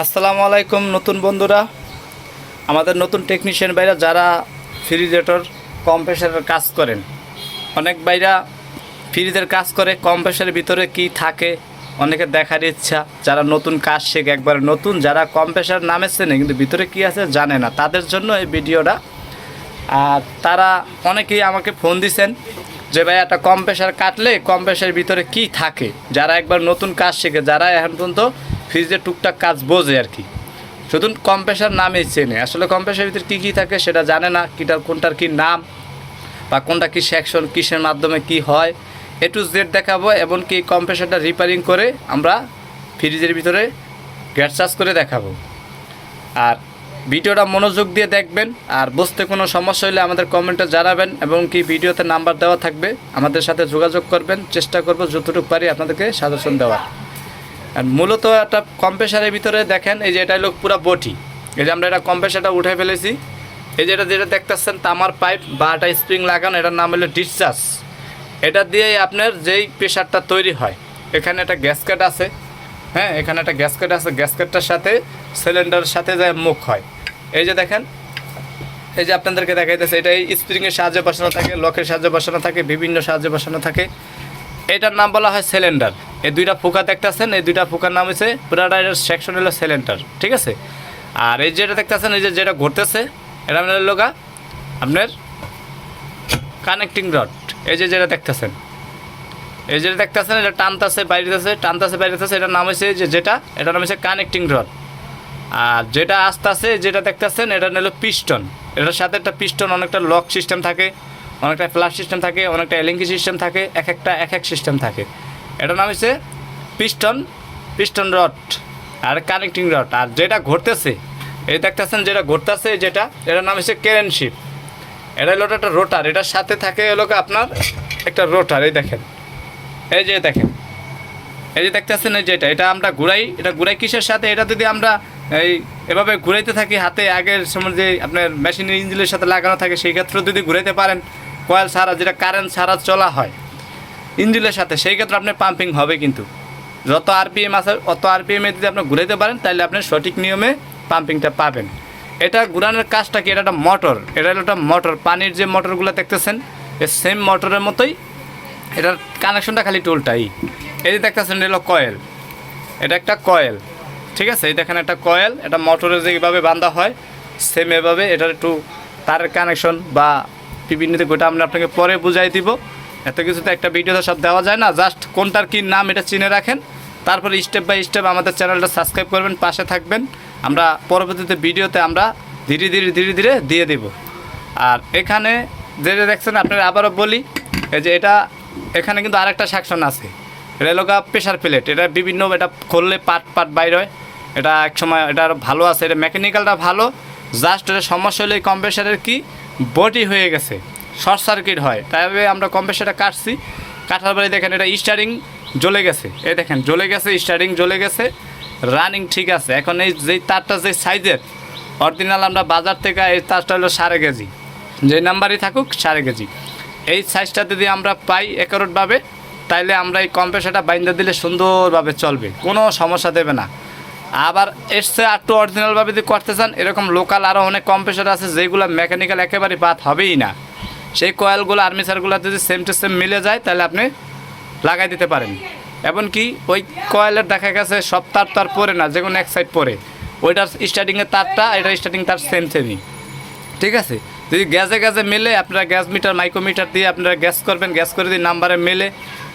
আসসালামু আলাইকুম, নতুন বন্ধুরা। আমাদের নতুন টেকনিশিয়ান ভাইরা যারা ফ্রিজেটর কম প্রেশারের কাজ করেন, অনেক ভাইরা ফ্রিজের কাজ করে, কম প্রেশারের ভিতরে কি থাকে অনেকের দেখার ইচ্ছা, যারা নতুন কাজ শেখে, একবার নতুন, যারা কম প্রেশার চেনে, কিন্তু ভিতরে কি আছে জানে না। তাদের জন্য এই ভিডিওটা, আর তারা অনেকেই আমাকে ফোন দিছেন যে, ভাই, একটা কম প্রেশার কাটলে কম প্রেশারের ভিতরে কি থাকে? যারা একবার নতুন কাজ শেখে, যারা এখন পর্যন্ত ফ্রিজের টুকটাক কাজ বোঝে আর কি। শুধু কম প্রেশার নামেই চেনে। আসলে কম প্রেশারের ভিতরে কী কী থাকে সেটা জানে না, কীটার কোনটার কী নাম বা কোনটা কী সেকশন কিসের মাধ্যমে কি হয়। এ টু জেড দেখাবো, এমনকি কম প্রেশারটা রিপেয়ারিং করে আমরা ফ্রিজের ভিতরে গ্যাস চার্জ করে দেখাবো। আর ভিডিওটা মনোযোগ দিয়ে দেখবেন, আর বুঝতে কোনো সমস্যা হলে আমাদের কমেন্টে জানাবেন, এবং কি ভিডিওতে নাম্বার দেওয়া থাকবে, আমাদের সাথে যোগাযোগ করবেন। চেষ্টা করব যতটুকু পারি আপনাদেরকে সাজেশন দেওয়ার। আর মূলত একটা কম্প্রেসারের ভিতরে দেখেন, এই যে এটা হলো পুরো বটি। এই যে আমরা এটা কম্প্রেসারটা উঠে ফেলেছি। এই যে এটা যেটা দেখতেছেন, তামার পাইপ বা একটা স্প্রিং লাগানো, এটার নাম হলো ডিসচার্জ এটা দিয়েই আপনার যেই প্রেশারটা তৈরি হয়। এখানে একটা গ্যাসকেট আছে। হ্যাঁ এখানে একটা গ্যাসকেট আছে। গ্যাসকেটটার সাথে সিলিন্ডারের সাথে যে মুখ হয়। এই যে দেখেন, এই যে আপনাদেরকে দেখাইতেছে, এটা এই স্প্রিংয়ের সাহায্যে বসানো থাকে, লকের সাহায্যে বসানো থাকে, বিভিন্ন সাহায্যে বসানো থাকে। এটার নাম বলা হয় সিলিন্ডার এই দুইটা ফুকা দেখতেছেন, এই দুইটা ফুকার নাম হচ্ছে পুরাডাইডার সেকশন হলো সেলেন্টার ঠিক আছে? আর এই যেটা দেখতেছেন, এই যে যেটা ঘুরতেছে, এটা আপনার লোকা আপনার কানেক্টিং রড এই যে যেটা দেখতেছেন। এই যেটা দেখতেছেন, এটা টানতাছে, বাইরেতেছে টানতাছে, বাইরেতেছে, এটার নাম হচ্ছে যে যেটা, এটার নাম হচ্ছে কানেক্টিং রড আর যেটা আস্তে আস্তে যেটা দেখতেছেন, এটা হলো পিস্টন এটার সাথে একটা পিস্টন অনেকটা লক সিস্টেম থাকে, অনেকটা ফ্লাশ সিস্টেম থাকে, অনেকটা এলিঙ্কি সিস্টেম থাকে, এক একটা, এক এক সিস্টেম থাকে। এটার নাম হচ্ছে পিস্টন পিস্টন রড আর কানেক্টিং রড। আর যেটা ঘুরতেছে এই দেখতেছেন যেটা ঘুরতেছে যেটা, এটার নাম হচ্ছে কেরেনশিপ এটা হলো একটা রোটার, এটার সাথে থাকে হলো আপনার একটা রোটার, এই দেখেন। এই যে দেখেন। এই যে দেখতেছেন এই যেটা, এটা আমরা ঘুরাই, এটা ঘুরাই কিসের সাথে? এটা যদি আমরা এই এভাবে ঘুরাইতে থাকি, হাতে আগের সময় যে আপনার মেশিনের ইঞ্জিনের সাথে লাগানো থাকে, সেই ক্ষেত্রে যদি ঘুরাইতে পারেন, কয়েল ছাড়া, যেটা কারেন্ট ছাড়া চলা হয় ইঞ্জিনের সাথে, সেই ক্ষেত্রে আপনার পাম্পিং হবে কিন্তু। যত আরপিএম আছে, অত আরপিএমে যদি আপনি ঘুরাইতে পারেন তাহলে আপনি সঠিক নিয়মে পাম্পিংটা পাবেন। এটা ঘুরানোর কাজটা কি? এটা একটা মোটর এটা একটা মোটর পানির যে মোটরগুলো দেখতেছেন সেম মোটরের মতোই এটার কানেকশনটা খালি টোলটাই এই যে দেখতেছেন, এটা হলো কয়েল এটা একটা কয়েল ঠিক আছে? এই দেখেন, একটা কয়েল এটা মোটরে যেভাবে বাঁধা হয় সেম এভাবে এটার একটু তারের কানেকশন বা বিভিন্ন গোটা আমরা আপনাকে পরে বুঝাই দিব। এত কিছু তো একটা ভিডিওতে সব দেওয়া যায় না জাস্ট কোনটার কী নাম এটা চিনে রাখেন। তারপরে স্টেপ বাই স্টেপ আমাদের চ্যানেলটা সাবস্ক্রাইব করবেন, পাশে থাকবেন। আমরা পরবর্তীতে ভিডিওতে আমরা ধীরে ধীরে ধীরে ধীরে দিয়ে দেব। আর এখানে যেটা দেখছেন আপনারা আবারও বলি যে এটা, এখানে কিন্তু আরেকটা সেকশন আছে। রেলোগা প্রেশার প্লেট এটা বিভিন্ন, এটা খুললে পাট পাট বাইর হয়। এটা এক সময় এটা আরও ভালো আছে, এটা মেকানিক্যালটা ভালো। জাস্ট এটা সমস্যা হলে কম্প্রেসারের কি? বডি হয়ে গেছে। শর্ট সার্কিট হয়। তাই আমরা কম্প্রেসারটা কাটছি। কাটার পরে দেখেন এটা স্টারিং জ্বলে গেছে। এই দেখেন, জ্বলে গেছে স্টারিং জ্বলে গেছে রানিং ঠিক আছে। এখন এই যেই তারটা যে সাইজের অরিজিনাল আমরা বাজার থেকে এই তারটা হলো সাড়ে কেজি। যে নাম্বারই থাকুক, সাড়ে কেজি। এই সাইজটা যদি আমরা পাই একরোটভাবে তাইলে আমরা এই কম্প্রেসারটা বাইন্দা দিলে সুন্দরভাবে চলবে। কোনো সমস্যা দেবে না। আবার এসছে আর একটু অরিজিনালভাবে যদি করতে চান, এরকম লোকাল আরও অনেক কম্প্রেসার আছে, যেগুলো মেকানিক্যাল একেবারে বাদ হবেই না। সেই কয়েলগুলো আর্মিসারগুলো যদি সেম টু সেম মিলে যায়, তাহলে আপনি লাগাই দিতে পারেন। এমনকি ওই কয়েলের দেখা গেছে, সব তার তার পরে না যে কোনো এক সাইড পরে। ওইটার স্টার্টিংয়ের তারটা এটার স্টার্টিং তার সেম সেমই ঠিক আছে? যদি গ্যাসে গ্যাসে মেলে, আপনারা গ্যাস মিটার মাইক্রোমিটার দিয়ে আপনারা গ্যাস করবেন, গ্যাস করে দিয়ে নাম্বারে মেলে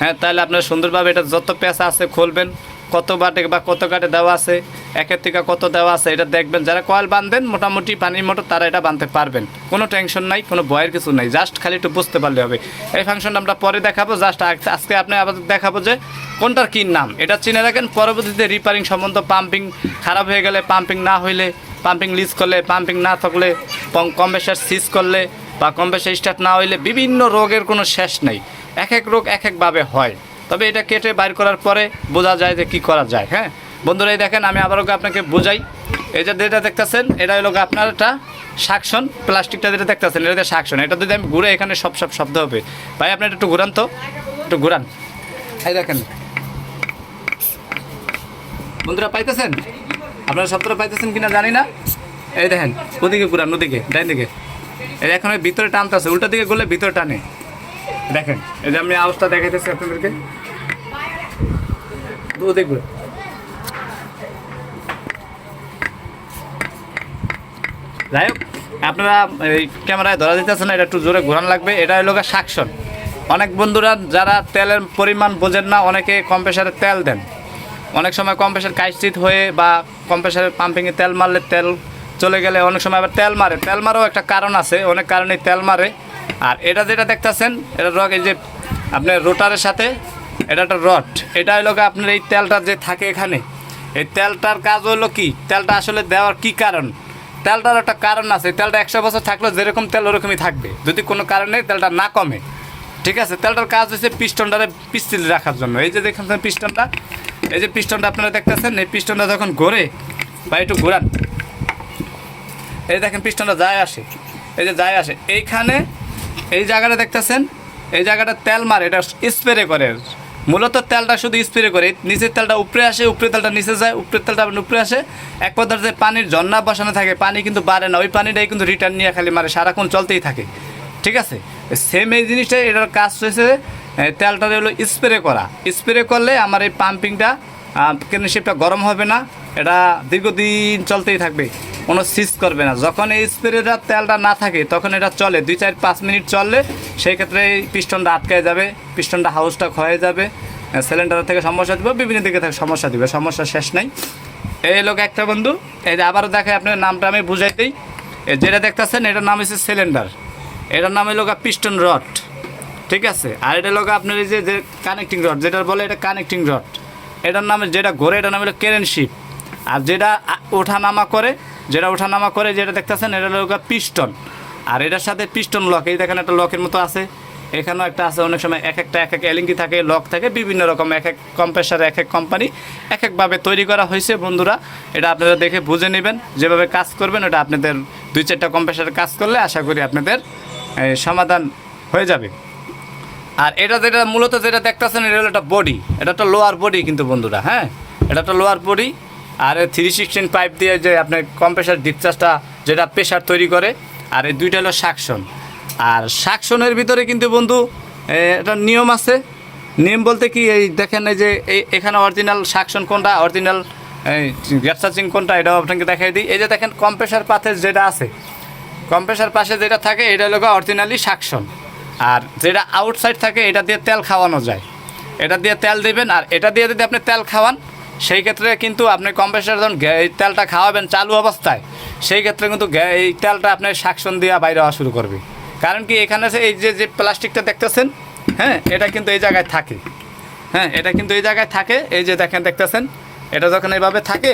হ্যাঁ তাহলে আপনারা সুন্দরভাবে এটা যত পেঁচা আছে, খুলবেন। কত বাটে বা কত কাটে দেওয়া আছে, একের থেকে কত দেওয়া আছে, এটা দেখবেন। যারা কয়েল বাঁধবেন, মোটামুটি পানির মোটর তারা এটা বাঁধতে পারবেন। কোনো টেনশন নাই, কোনো ভয়ের কিছু নাই জাস্ট খালি একটু বুঝতে পারলে হবে। এই ফাংশনটা আমরা পরে দেখাবো জাস্ট আজকে আপনি আবার দেখাবো যে কোনটার কী নাম। এটা চিনে রাখেন, পরবর্তীতে রিপেয়ারিং সম্বন্ধ পাম্পিং খারাপ হয়ে গেলে পাম্পিং না হইলে পাম্পিং লিজ করলে পাম্পিং না থাকলে কম্প্রেসার সিজ করলে বা কম্প্রেসার স্টার্ট না হইলে, বিভিন্ন রোগের কোনো শেষ নেই। এক এক রোগ এক একভাবে হয়। তবে এটা কেটে বাইর করার পরে বোঝা যায় যে কি করা যায় হ্যাঁ? বন্ধুরা, এই দেখেন, আমি আবারও আপনাকে বোঝাই। এই যে যেটা দেখতেছেন, এটা হলো আপনার একটা শাকসন প্লাস্টিকটা যেটা দেখতেছেন, এটা শাকসন এটা যদি আমি ঘুরে এখানে সব সব শব্দ হবে। ভাই, আপনি এটা একটু ঘুরান তো। একটু ঘুরান। এই দেখেন। বন্ধুরা, পাইতেছেন? আপনারা সতেরো পাইতেছেন কিনা জানি না। এই দেখেন, ওদিকে ঘুরান, ওদিকে, ডাইন দিকে। এই এখন ভিতরে টানতেছে উল্টা দিকে গেলে ভিতরে টানে। দেখেন, এই যে আমি আওয়াজটা দেখাইতেছি আপনাদেরকে। ঘুরে যাই হোক, আপনারা এই ক্যামেরায় ধরা দিতেছেন এটা একটু জোরে ঘোরান লাগবে। এটা হলো সাকশন। অনেক বন্ধুরা যারা তেলের পরিমাণ বোঝেন না, অনেকে কম প্রেশারে তেল দেন। অনেক সময় কম প্রেশার কাইস্থিত হয়ে বা কম প্রেশারে পাম্পিংয়ে তেল মারলে তেল চলে গেলে অনেক সময় আবার তেল মারে। তেল মারাও একটা কারণ আছে, অনেক কারণেই তেল মারে। আর এটা যেটা দেখতেছেন, এটা রক, এই যে আপনার রোটারের সাথে, এটা একটা রড। এটা হলো আপনার এই তেলটা যে থাকে এখানে, এই তেলটার কাজ হলো কি? তেলটা আসলে দেওয়ার কি কারণ? তেলটার একটা কারণ আছে তেলটা একশো বছর থাকলেও যেরকম তেল ওরকমই থাকবে। যদি কোনো কারণে তেলটা না কমে, ঠিক আছে? তেলটার কাজ হচ্ছে পিস্টনটারে পিস্তিল রাখার জন্য। এই যে দেখেন পিস্টনটা, এই যে পিস্টনটা আপনারা দেখতেছেন, এই পিস্টনটা যখন ঘোরে বা একটু ঘোরান। এই দেখেন পিস্টনটা যায় আসে, এই যে যায় আসে। এইখানে এই জায়গাটা দেখতেছেন? এই জায়গাটা তেল মারে, এটা স্প্রে করে। মূলত তেলটা শুধু স্প্রে করে। নিচের তেলটা উপরে আসে উপরে তেলটা নিচে যায়, উপরের তেলটা উপরে আসে। এক কথার যে পানির ঝর্ণা বসানো থাকে, পানি কিন্তু বাড়ে না। ওই পানিটাই কিন্তু রিটার্ন নিয়ে খালি মারে, সারাক্ষণ চলতেই থাকে। ঠিক আছে? সেম এই জিনিসটাই এটার কাজ হয়েছে তেলটা হলো স্প্রে করা। স্প্রে করলে আমার এই পাম্পিংটা শিপটা গরম হবে না এটা দীর্ঘদিন চলতেই থাকবে। কোনো সিজ করবে না। যখন এই স্প্রেটা তেলটা না থাকে, তখন এটা চলে। দুই, চার, পাঁচ মিনিট চললে সেই ক্ষেত্রে এই পিস্টনটা আটকায় যাবে, পিস্টনটা হাউসটা ক্ষয়ে যাবে সিলিন্ডার থেকে সমস্যা দিবে, বিভিন্ন দিকে থেকে সমস্যা দিবে। সমস্যা শেষ নাই। এই লোক একটা বন্ধু, এই যে আবারও দেখে আপনার নামটা আমি বুঝাই দিই। যেটা দেখতেছেন, এটার নাম হচ্ছে সিলিন্ডার এটার নাম হলো পিস্টন রড ঠিক আছে? আর এটা লোক আপনার এই যে যে কানেক্টিং রড যেটা বলে এটা কানেক্টিং রড এটার নামে যেটা ঘোরে, এটার নাম হলো কেরেন শিপ আর যেটা ওঠানামা করে, যেটা ওঠানামা করে, যেটা দেখতেছেন, এটা হলো পিস্টন। আর এটার সাথে পিস্টন লক, এই দেখেন একটা লকের মতো আছে। এখানেও একটা আছে, অনেক সময় এক একটা, এক এক এলিঙ্গি থাকে, লক থাকে, বিভিন্ন রকম এক এক কম্প্রেসার এক এক কোম্পানি এক একভাবে তৈরি করা হয়েছে, বন্ধুরা। এটা আপনারা দেখে বুঝে নেবেন, যেভাবে কাজ করবেন, ওটা আপনাদের দুই চারটা কম্প্রেসারে কাজ করলে আশা করি আপনাদের সমাধান হয়ে যাবে। আর এটা যেটা, মূলত যেটা দেখতেছেন, এটা হলো একটা বডি এটা একটা লোয়ার বডি কিন্তু বন্ধুরা হ্যাঁ? এটা একটা লোয়ার বডি আর থ্রি সিক্সটিন পাইপ দিয়ে যে আপনার কম্প্রেসার ডিপচার্জটা যেটা প্রেশার তৈরি করে আর এই দুইটা হলো সাকশন আর সাকশনের ভিতরে কিন্তু বন্ধু এ, একটা নিয়ম আছে। নিয়ম বলতে কি এই দেখেন এই যে এখানে অরিজিনাল সাকশন কোনটা অরিজিনাল গ্যাস চার্জিং কোনটা এটাও আপনাকে দেখাই দিই। এই যে দেখেন কম্প্রেসার পাথে যেটা আছে কম্প্রেসার পাশে যেটা থাকে এটা হলো অরিজিনালি সাকশন আর যেটা আউটসাইড থাকে এটা দিয়ে তেল খাওয়ানো যায়। এটা দিয়ে তেল দিবেন আর এটা দিয়ে যদি আপনি তেল খাওয়ান সেই ক্ষেত্রে কিন্তু আপনি কম্প্রেসার যখন এই তেলটা খাওয়াবেন চালু অবস্থায়, সেই ক্ষেত্রে কিন্তু এই তেলটা আপনার শাকসন দিয়ে বাইরে হওয়া শুরু করবে। কারণ কি এখানে এই যে যে প্লাস্টিকটা দেখতেছেন হ্যাঁ এটা কিন্তু এই জায়গায় থাকে। হ্যাঁ এটা কিন্তু এই জায়গায় থাকে। এই যে দেখেন, দেখতেছেন? এটা যখন এইভাবে থাকে,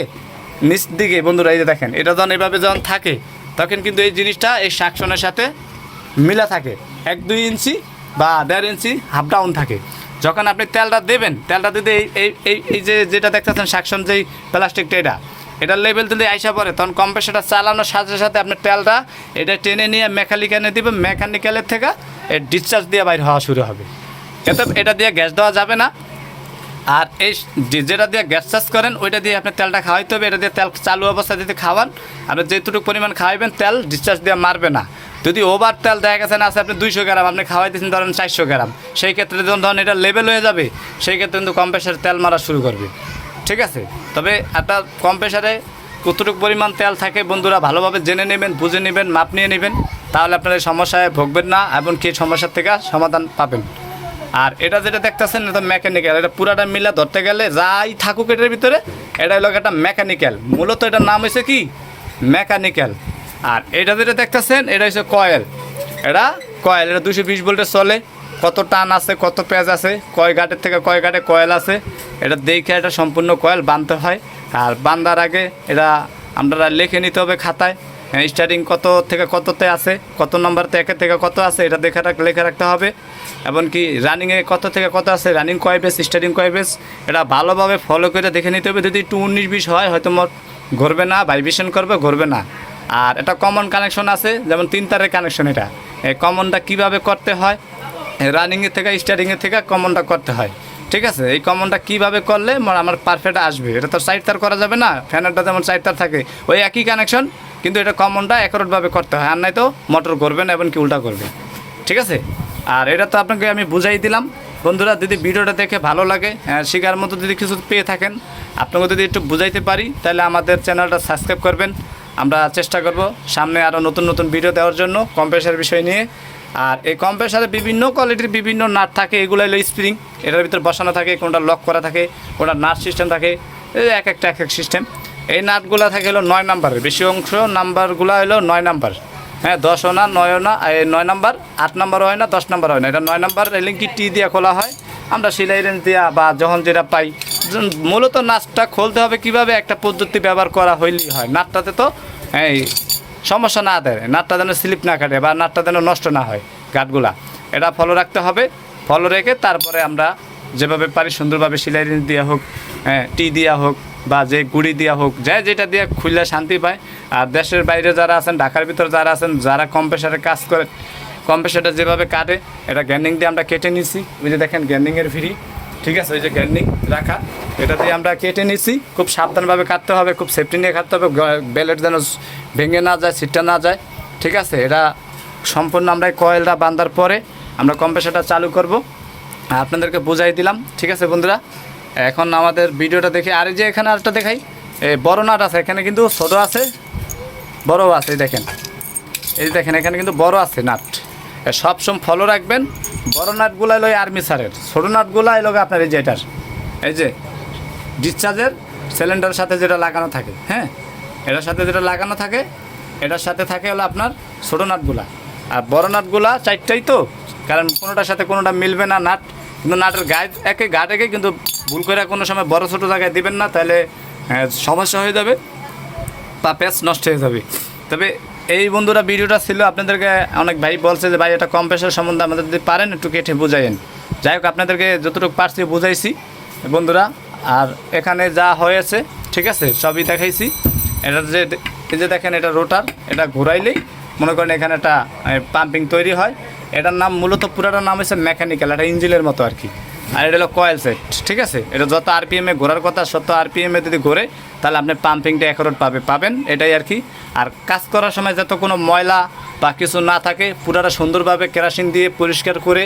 নিচ দিকে বন্ধুরা, এই যে দেখেন, এটা যখন এইভাবে যখন থাকে, তখন কিন্তু এই জিনিসটা এই শাকসনের সাথে মিলা থাকে। এক দুই ইঞ্চি বা দেড় ইঞ্চি হাফ ডাউন থাকে। যখন আপনি তেলটা দেবেন, তেলটা দিতে এই এই এই যে যেটা দেখতেছেন শাকসন যেই প্লাস্টিকটা এটা, এটার লেভেল যদি আইসা পড়ে, তখন কম্প্রেসারটা চালানোর সাথে সাথে আপনার তেলটা এটা টেনে নিয়ে মেকানিক্যালে দিবে মেকানিক্যালের থেকে ডিসচার্জ দিয়ে বাইর হওয়া শুরু হবে। এতে এটা দিয়ে গ্যাস দেওয়া যাবে না। আর এই যেটা দিয়ে গ্যাস চার্জ করেন, ওইটা দিয়ে আপনি তেলটা খাওয়াইতে হবে। এটা দিয়ে তেল চালু অবস্থায় যদি খাওয়ান, আপনি যেটুকু পরিমাণ খাওয়াইবেন, তেল ডিসচার্জ দিয়ে মারবে না। যদি ওভার তেল দেখা গেছে না আছে আপনি দুইশো গ্রাম, আপনি খাওয়াইতেছেন ধরেন চারশো গ্রাম, সেই ক্ষেত্রে যখন ধরেন এটা লেভেল হয়ে যাবে, সেই ক্ষেত্রে কিন্তু কম্প্রেসার তেল মারা শুরু করবে। ঠিক আছে? তবে একটা কম্প্রেসারে কতটুকু পরিমাণ তেল থাকে বন্ধুরা, ভালোভাবে জেনে নেবেন, বুঝে নেবেন, মাপ নিয়ে নেবেন, তাহলে আপনার এই সমস্যায় ভুগবেন না এবং কি সমস্যার থেকে সমাধান পাবেন। আর এটা যেটা দেখতেছেন, এটা মেকানিক্যাল এটা পুরাটা মিলা ধরতে গেলে যাই থাকুক এটার ভিতরে, এটা হলো একটা মেকানিক্যাল মূলত এটার নাম হয়েছে কি? মেকানিক্যাল আর এটা যেটা দেখতেছেন, এটা হচ্ছে কয়েল। এটা কয়েল, এটা দুশো বিশ ভোল্টে চলে। কত টান আছে, কত পেঁয়াজ আছে, কয় গাটের থেকে কয় গাটে কয়েল আছে। এটা দেখে এটা সম্পূর্ণ কয়েল বাঁধতে হয়। আর বাঁধার আগে এটা আপনারা লিখে নিতে হবে খাতায়। স্টার্টিং কত থেকে কততে আছে, কত নম্বরতে একের থেকে কত আছে, এটা দেখে রাখ লেখা রাখতে হবে। এমনকি রানিংয়ে কত থেকে কত আছে রানিং কয় বেস স্টার্টিং কয় বেস এটা ভালোভাবে ফলো করে দেখে নিতে হবে। যদি একটু উনিশ বিশ হয়, হয়তো মোট ঘুরবে না ভাইব্রেশন করবে, ঘুরবে না। আর এটা কমন কানেকশন আছে, যেমন তিন তারের কানেকশন এটা। এই কমনটা কীভাবে করতে হয়? রানিংয়ের থেকে স্টার্টিংয়ের থেকে কমনটা করতে হয়। ঠিক আছে? এই কমনটা কীভাবে করলে আমার- পারফেক্ট আসবে? এটা তো সাইড তার করা যাবে না ফ্যানেরটা যেমন সাইড তার থাকে, ওই একই কানেকশন কিন্তু এটা কমনটা একরোটভাবে করতে হয়। আর নাই তো মোটর করবেন এবং কি উল্টা করবে। ঠিক আছে? আর এটা তো আপনাকে আমি বুঝাই দিলাম। বন্ধুরা, যদি ভিডিওটা দেখে ভালো লাগে শেখার মতো যদি কিছু পেয়ে থাকেন, আপনাকে যদি একটু বুঝাইতে পারি, তাহলে আমাদের চ্যানেলটা সাবস্ক্রাইব করবেন। আমরা চেষ্টা করব সামনে আরও নতুন নতুন ভিডিও দেওয়ার জন্য কম্প্রেসার বিষয় নিয়ে। আর এই কম্প্রেসারে বিভিন্ন কোয়ালিটির বিভিন্ন নাট থাকে এগুলো হলো স্প্রিং এটার ভিতরে বসানো থাকে, কোনটা লক করা থাকে, কোনটা নাট সিস্টেম থাকে এক একটা এক এক সিস্টেম এই নাটগুলো থাকে হলো নয় নাম্বারের বেশি অংশ নাম্বারগুলো হলো নয় নাম্বার হ্যাঁ দশও না নয়ও না, এই নয় নাম্বার আট নাম্বার হয় না, দশ নাম্বার হয় না। এটা নয় নাম্বার রেলিংকি টি দিয়ে খোলা হয়। আমরা সিলাই রেঞ্জ দিয়া বা যখন যেটা পাই মূলত নাচটা খুলতে হবে কীভাবে একটা পদ্ধতি ব্যবহার করা হইলেই হয়। নাটটাতে তো এই সমস্যা না দেয়। নাটটা যেন স্লিপ না কাটে বা নাটটা যেন নষ্ট না হয় গাঠগুলা এটা ফলো রাখতে হবে। ফলো রেখে তারপরে আমরা যেভাবে পারি সুন্দরভাবে সিলাই দেওয়া হোক হ্যাঁ টি দেওয়া হোক বা যে গুড়ি দেওয়া হোক, যা যেটা দিয়ে খুললে শান্তি পায়। আর দেশের বাইরে যারা আছেন, ঢাকার ভিতর যারা আছেন, যারা কম প্রেশারে কাজ করে, কম যেভাবে কাটে, এটা গ্যান্ডিং দিয়ে আমরা কেটে নিছি। ওই যে দেখেন গ্যান্ডিংয়ের ফ্রি ঠিক আছে, ওই যে গ্যান্ডিং রাখা। এটা দিয়ে আমরা কেটে নিছি। খুব সাবধানভাবে কাটতে হবে, খুব সেফটি নিয়ে কাটতে হবে। বেলেট যেন ভেঙে না যায় সিটটা না যায়। ঠিক আছে, এটা সম্পূর্ণ আমরা কয়েলটা বাঁধার পরে আমরা কম্প্রেসারটা চালু করব। আপনাদেরকে বুঝাই দিলাম। ঠিক আছে, বন্ধুরা? এখন আমাদের ভিডিওটা দেখে। আর যে এখানে আরেকটা দেখাই। বড় নাট আছে, এখানে কিন্তু ছোটো আছে, বড়ও আছে দেখেন। এই দেখেন, এখানে কিন্তু বড় আছে নাট। সবসময় ফলো রাখবেন। বড় নাটগুলো এলো আর্মি সারের। ছোটো নাটগুলো এলো আপনার এই যে এটার। এই যে ডিসচার্জের সিলিন্ডারের সাথে যেটা লাগানো থাকে হ্যাঁ? এটার সাথে যেটা লাগানো থাকে, এটার সাথে থাকে হলো আপনার ছোটো নাটগুলা আর বড় নাটগুলা চারটাই তো, কারণ কোনোটার সাথে কোনোটা মিলবে না নাট। কিন্তু নাটের গায়ে একে গাট একে কিন্তু ভুল করে কোনো সময় বড় ছোটো জায়গায় দিবেন না, তাহলে সমস্যা হয়ে যাবে, বা প্যাচ নষ্ট হয়ে যাবে। তবে এই বন্ধুরা ভিডিওটা ছিল, আপনাদেরকে অনেক ভাই বলছে যে, ভাই, এটা কম প্রেশার সম্বন্ধে আমাদের যদি পারেন, একটু কেটে বুঝাইন যাই হোক, আপনাদেরকে যতটুকু পারছি বুঝাইছি, বন্ধুরা। আর এখানে যা হয়েছে, ঠিক আছে, সবই দেখাইছি। এটা যে, এই যে দেখেন, এটা রোটার, এটা ঘুরাইলেই মনে করেন এখানে একটা পাম্পিং তৈরি হয়। এটার নাম মূলত, পুরাটার নাম হচ্ছে মেকানিক্যাল, এটা ইঞ্জিনের মতো আর কি। আর এটা হলো কয়েল সেট, ঠিক আছে? এটা যত আরপিএমে ঘোরার কথা তত আরপিএমে যদি ঘোরে তাহলে আপনি পাম্পিংটা একরোট পাবে, পাবেন, এটাই আর কি। আর কাজ করার সময় যাতে কোনো ময়লা বা কিছু না থাকে, পুরাটা সুন্দরভাবে কেরাসিন দিয়ে পরিষ্কার করে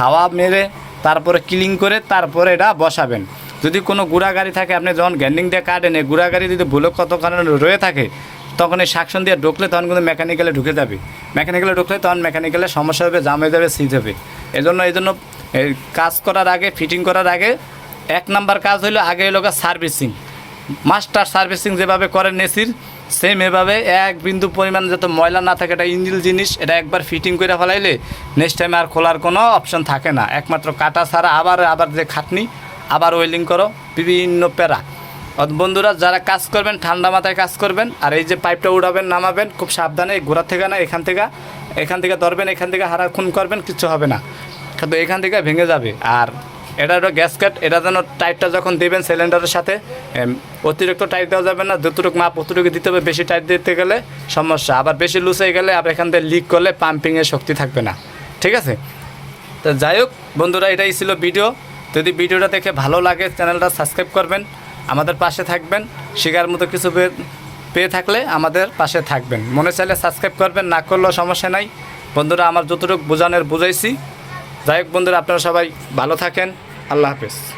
হাওয়া মেরে, তারপরে ক্লিন করে, তারপরে এটা বসাবেন। যদি কোনো গুড়া গাড়ি থাকে, আপনি যখন গ্যান্ডিং দিয়ে কাটেন, এই গুড়া গাড়ি যদি ভুলো কত কারণে রয়ে থাকে, তখন এই শাকসন দিয়ে ঢুকলে তখন কিন্তু মেকানিক্যালে ঢুকে যাবে। মেকানিক্যালে ঢুকলে তখন মেকানিক্যালে সমস্যা হবে, জাম হয়ে যাবে সিজ হবে। এই জন্য এই জন্য কাজ করার আগে ফিটিং করার আগে, এক নাম্বার কাজ হলো আগে হলো সার্ভিসিং মাস্টার সার্ভিসিং যেভাবে করেন এসির সেম এভাবে এক বিন্দু পরিমাণ যত ময়লা না থাকে, এটা ইঞ্জিল জিনিস, এটা একবার ফিটিং করে ফেলাইলে নেক্সট টাইমে আর খোলার কোনো অপশন থাকে না। একমাত্র কাটা ছাড়া আবার আবার যে খাটনি, আবার ওয়েলিং করো, বিভিন্ন প্যারা। বন্ধুরা, যারা কাজ করবেন, ঠান্ডা মাথায় কাজ করবেন, আর এই যে পাইপটা উড়াবেন, নামাবেন, খুব সাবধানে, ঘোরার থেকে না, এখান থেকে এখান থেকে ধরবেন, এখান থেকে হারা খুন করবেন কিচ্ছু হবে না। কিন্তু এখান থেকে ভেঙে যাবে, আর এটা একটা গ্যাস কাট। এটা যেন টাইটটা যখন দেবেন সিলিন্ডারের সাথে অতিরিক্ত টাইট দেওয়া যাবে না। যতটুকু মাপ অতটুকু দিতে হবে। বেশি টাইট দিতে গেলে সমস্যা। আবার বেশি লুজ হয়ে গেলে আবার এখান থেকে লিক করলে পাম্পিংয়ের শক্তি থাকবে না। ঠিক আছে? তো যাই হোক, বন্ধুরা, এটাই ছিল ভিডিও যদি ভিডিওটা দেখে ভালো লাগে চ্যানেলটা সাবস্ক্রাইব করবেন। আমাদের পাশে থাকবেন। শেখার মতো কিছু পেয়ে থাকলে আমাদের পাশে থাকবেন। মনে চাইলে সাবস্ক্রাইব করবেন, না করলেও সমস্যা নাই। বন্ধুরা, আমার যতটুকু বোঝানোর, বুঝাইছি। যাই হোক, বন্ধুরা, আপনারা সবাই ভালো থাকেন। আল্লাহ হাফেজ।